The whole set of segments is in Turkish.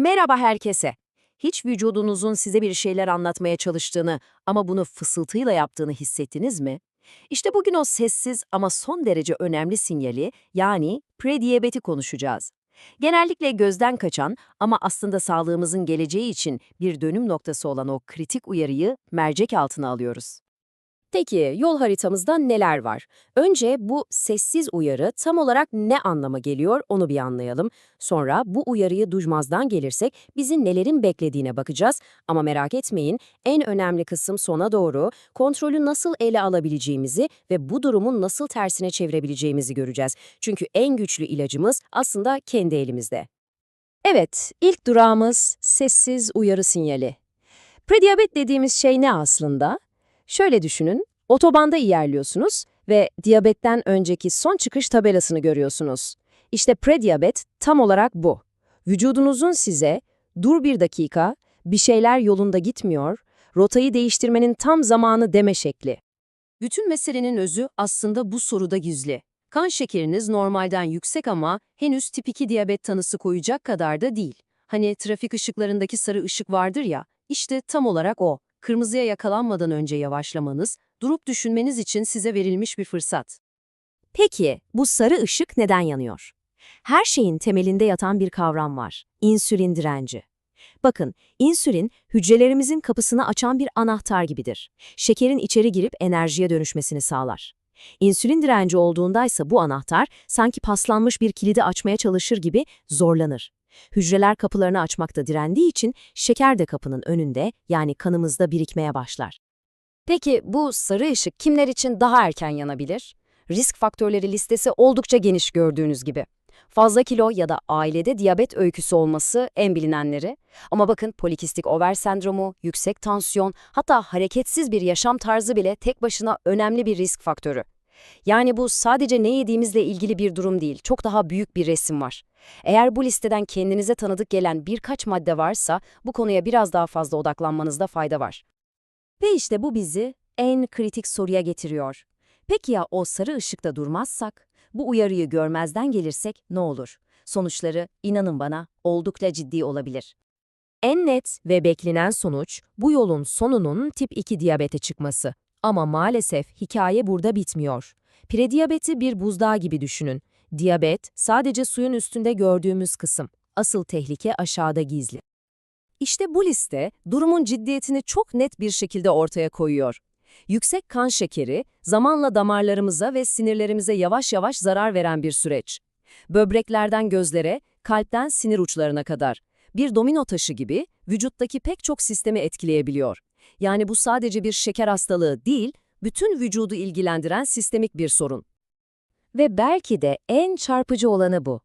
Merhaba herkese. Hiç vücudunuzun size bir şeyler anlatmaya çalıştığını ama bunu fısıltıyla yaptığını hissettiniz mi? İşte bugün o sessiz ama son derece önemli sinyali yani prediyabeti konuşacağız. Genellikle gözden kaçan ama aslında sağlığımızın geleceği için bir dönüm noktası olan o kritik uyarıyı mercek altına alıyoruz. Peki yol haritamızda neler var? Önce bu sessiz uyarı tam olarak ne anlama geliyor onu bir anlayalım. Sonra bu uyarıyı duymazdan gelirsek bizi nelerin beklediğine bakacağız. Ama merak etmeyin en önemli kısım sona doğru kontrolü nasıl ele alabileceğimizi ve bu durumun nasıl tersine çevirebileceğimizi göreceğiz. Çünkü en güçlü ilacımız aslında kendi elimizde. Evet, ilk durağımız sessiz uyarı sinyali. Prediyabet dediğimiz şey ne aslında? Şöyle düşünün, otobanda ilerliyorsunuz ve diyabetten önceki son çıkış tabelasını görüyorsunuz. İşte prediyabet tam olarak bu. Vücudunuzun size, dur bir dakika, bir şeyler yolunda gitmiyor, rotayı değiştirmenin tam zamanı deme şekli. Bütün meselenin özü aslında bu soruda gizli. Kan şekeriniz normalden yüksek ama henüz tip 2 diyabet tanısı koyacak kadar da değil. Hani trafik ışıklarındaki sarı ışık vardır ya, işte tam olarak o. Kırmızıya yakalanmadan önce yavaşlamanız, durup düşünmeniz için size verilmiş bir fırsat. Peki, bu sarı ışık neden yanıyor? Her şeyin temelinde yatan bir kavram var. İnsülin direnci. Bakın, insülin hücrelerimizin kapısını açan bir anahtar gibidir. Şekerin içeri girip enerjiye dönüşmesini sağlar. İnsülin direnci olduğundaysa bu anahtar sanki paslanmış bir kilidi açmaya çalışır gibi zorlanır. Hücreler kapılarını açmakta direndiği için şeker de kapının önünde yani kanımızda birikmeye başlar. Peki bu sarı ışık kimler için daha erken yanabilir? Risk faktörleri listesi oldukça geniş gördüğünüz gibi. Fazla kilo ya da ailede diyabet öyküsü olması en bilinenleri. Ama bakın polikistik over sendromu, yüksek tansiyon, hatta hareketsiz bir yaşam tarzı bile tek başına önemli bir risk faktörü. Yani bu sadece ne yediğimizle ilgili bir durum değil, çok daha büyük bir resim var. Eğer bu listeden kendinize tanıdık gelen birkaç madde varsa bu konuya biraz daha fazla odaklanmanızda fayda var. Ve işte bu bizi en kritik soruya getiriyor. Peki ya o sarı ışıkta durmazsak, bu uyarıyı görmezden gelirsek ne olur? Sonuçları, inanın bana, oldukça ciddi olabilir. En net ve beklenen sonuç, bu yolun sonunun tip 2 diyabete çıkması. Ama maalesef hikaye burada bitmiyor. Prediyabeti bir buzdağı gibi düşünün. Diyabet, sadece suyun üstünde gördüğümüz kısım. Asıl tehlike aşağıda gizli. İşte bu liste, durumun ciddiyetini çok net bir şekilde ortaya koyuyor. Yüksek kan şekeri, zamanla damarlarımıza ve sinirlerimize yavaş yavaş zarar veren bir süreç. Böbreklerden gözlere, kalpten sinir uçlarına kadar. Bir domino taşı gibi vücuttaki pek çok sistemi etkileyebiliyor. Yani bu sadece bir şeker hastalığı değil, bütün vücudu ilgilendiren sistemik bir sorun. Ve belki de en çarpıcı olanı bu.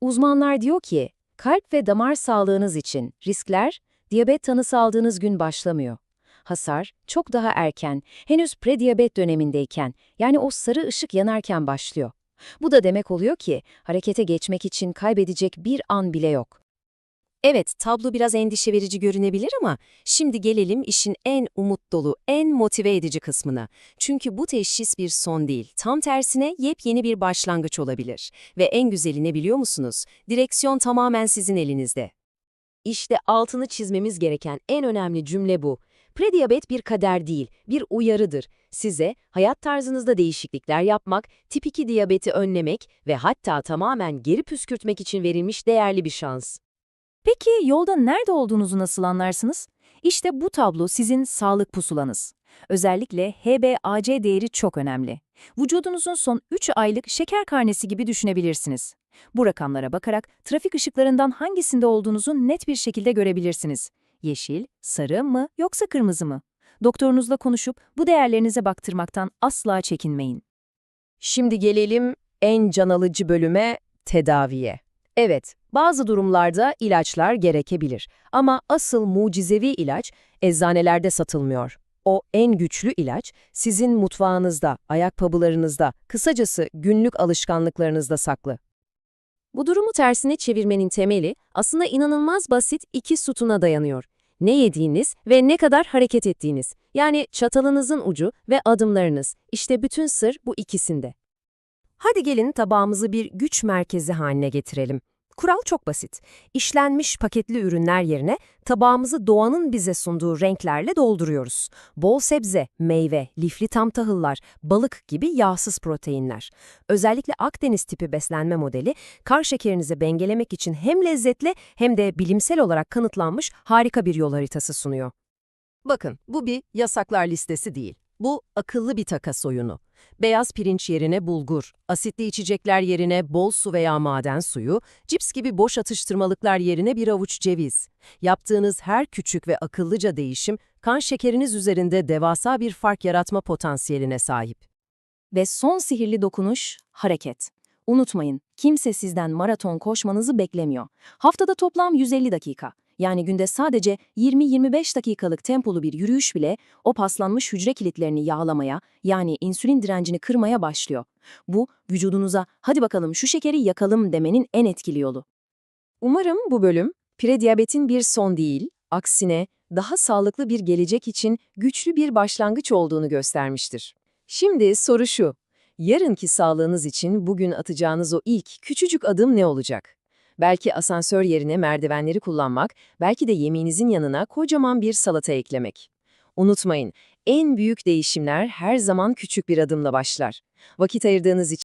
Uzmanlar diyor ki, kalp ve damar sağlığınız için riskler, diyabet tanısı aldığınız gün başlamıyor. Hasar çok daha erken, henüz prediyabet dönemindeyken, yani o sarı ışık yanarken başlıyor. Bu da demek oluyor ki, harekete geçmek için kaybedecek bir an bile yok. Evet, tablo biraz endişe verici görünebilir ama şimdi gelelim işin en umut dolu, en motive edici kısmına. Çünkü bu teşhis bir son değil, tam tersine yepyeni bir başlangıç olabilir. Ve en güzeli ne biliyor musunuz? Direksiyon tamamen sizin elinizde. İşte altını çizmemiz gereken en önemli cümle bu. Prediyabet bir kader değil, bir uyarıdır. Size hayat tarzınızda değişiklikler yapmak, tip 2 diyabeti önlemek ve hatta tamamen geri püskürtmek için verilmiş değerli bir şans. Peki yolda nerede olduğunuzu nasıl anlarsınız? İşte bu tablo sizin sağlık pusulanız. Özellikle HbA1c değeri çok önemli. Vücudunuzun son 3 aylık şeker karnesi gibi düşünebilirsiniz. Bu rakamlara bakarak trafik ışıklarından hangisinde olduğunuzu net bir şekilde görebilirsiniz. Yeşil, sarı mı yoksa kırmızı mı? Doktorunuzla konuşup bu değerlerinize baktırmaktan asla çekinmeyin. Şimdi gelelim en can alıcı bölüme, tedaviye. Evet, bazı durumlarda ilaçlar gerekebilir ama asıl mucizevi ilaç eczanelerde satılmıyor. O en güçlü ilaç sizin mutfağınızda, ayakkabılarınızda, kısacası günlük alışkanlıklarınızda saklı. Bu durumu tersine çevirmenin temeli aslında inanılmaz basit iki sütuna dayanıyor. Ne yediğiniz ve ne kadar hareket ettiğiniz. Yani çatalınızın ucu ve adımlarınız. İşte bütün sır bu ikisinde. Hadi gelin tabağımızı bir güç merkezi haline getirelim. Kural çok basit. İşlenmiş paketli ürünler yerine tabağımızı doğanın bize sunduğu renklerle dolduruyoruz. Bol sebze, meyve, lifli tam tahıllar, balık gibi yağsız proteinler. Özellikle Akdeniz tipi beslenme modeli, kar şekerinizi dengelemek için hem lezzetli hem de bilimsel olarak kanıtlanmış harika bir yol haritası sunuyor. Bakın, bu bir yasaklar listesi değil. Bu akıllı bir takas oyunu. Beyaz pirinç yerine bulgur, asitli içecekler yerine bol su veya maden suyu, cips gibi boş atıştırmalıklar yerine bir avuç ceviz. Yaptığınız her küçük ve akıllıca değişim, kan şekeriniz üzerinde devasa bir fark yaratma potansiyeline sahip. Ve son sihirli dokunuş, hareket. Unutmayın, kimse sizden maraton koşmanızı beklemiyor. Haftada toplam 150 dakika. Yani günde sadece 20-25 dakikalık tempolu bir yürüyüş bile o paslanmış hücre kilitlerini yağlamaya, yani insülin direncini kırmaya başlıyor. Bu, vücudunuza hadi bakalım şu şekeri yakalım demenin en etkili yolu. Umarım bu bölüm, prediyabetin bir son değil, aksine daha sağlıklı bir gelecek için güçlü bir başlangıç olduğunu göstermiştir. Şimdi soru şu, yarınki sağlığınız için bugün atacağınız o ilk küçücük adım ne olacak? Belki asansör yerine merdivenleri kullanmak, belki de yemeğinizin yanına kocaman bir salata eklemek. Unutmayın, en büyük değişimler her zaman küçük bir adımla başlar. Vakit ayırdığınız için